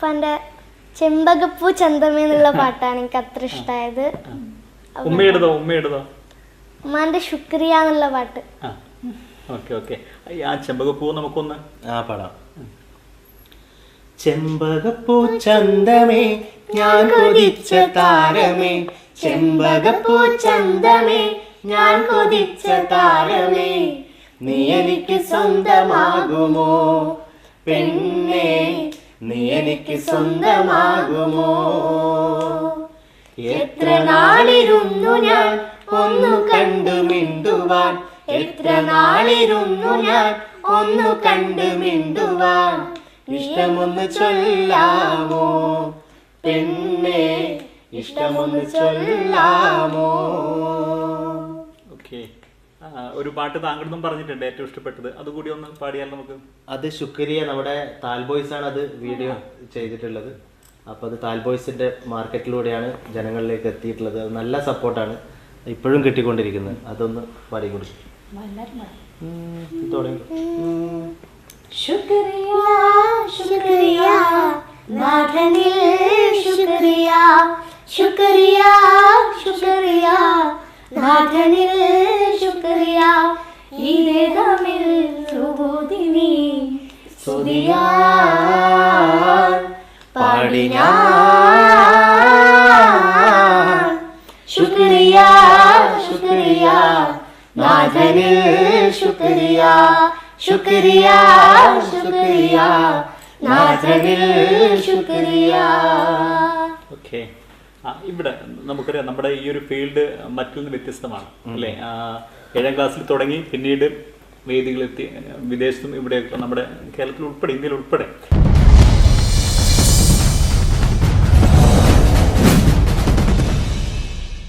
ഉപ്പാന്റെ ചെമ്പകപ്പൂ ചന്തമേ എന്നുള്ള പാട്ടാണ് എനിക്ക് അത്ര ഇഷ്ടമായത് ഉമ്മയുടേതോ ഉമ്മയുടേതോ ഉമ്മാന്റെ ശുക്രിയ എന്നുള്ള പാട്ട്. ആ. Okay okay. ആ ചെമ്പകപ്പൂ നമുക്കൊന്ന് ആ പാടാം. ചെമ്പകപ്പൂ ചന്തമേ ഞാൻ കൊതിച്ച താരമേ. ചെമ്പകപ്പൂ ചന്തമേ ഞാൻ കൊതിച്ച താരമേ. നീ എനിക്ക് സ്വന്തമാകുമോ? പെണ്ണേ നീ എനിക്ക് സ്വന്തമാകുമോ? എത്ര നാളിരുന്നു ഞാൻ ഒന്നു കണ്ടു മിണ്ടുവാൻ? എത്ര നാളിരുന്നു ഞാൻ ഒന്നു കണ്ടു മിണ്ടുവാൻ? ഇഷ്ടമൊന്ന് ചൊല്ലാമോ? പെണ്ണെ ഇഷ്ടമൊന്ന് ചൊല്ലാമോ? ഓക്കെ. ഒരു പാട്ട് താങ്കളും പറഞ്ഞിട്ടുണ്ട് ഏറ്റവും ഇഷ്ടപ്പെട്ടത്. അതുകൂടി ഒന്ന് പാടിയാൽ നമുക്ക് അത് ശുക്രിയ നമ്മുടെ താൽ ബോയ്സ് ആണ് അത് വീഡിയോ ചെയ്തിട്ടുള്ളത്. അപ്പോൾ അത് താൽ ബോയ്സിന്റെ മാർക്കറ്റിലൂടെയാണ് ജനങ്ങളിലേക്ക് എത്തിയിട്ടുള്ളത്. അത് നല്ല സപ്പോർട്ടാണ് ഇപ്പോഴും കിട്ടിക്കൊണ്ടിരിക്കുന്നത്. അതൊന്ന് പാടി കൊടുക്കും ശുക്രിയ ശുക്രിയ നാഥനിൽ ശുക്രിയ. ശുക്രിയ ശുക്രിയ നാഥനിൽ ശുക്രിയ ശുക്രിയ ശുക്രിയ. ശുക്രിയ ശുക്രിയ ശുക്രിയ. ഓക്കെ. ആ ഇവിടെ നമുക്കറിയാം നമ്മുടെ ഈ ഒരു ഫീൽഡ് മറ്റൊന്ന് വ്യത്യസ്തമാണ് അല്ലേ? ആ, ഏഴാം ക്ലാസ്സിൽ തുടങ്ങി പിന്നീട് വേദികളെത്തി വിദേശത്തും ഇവിടെയൊക്കെ നമ്മുടെ കേരളത്തിൽ ഉൾപ്പെടെ ഇന്ത്യയിൽ ഉൾപ്പെടെ.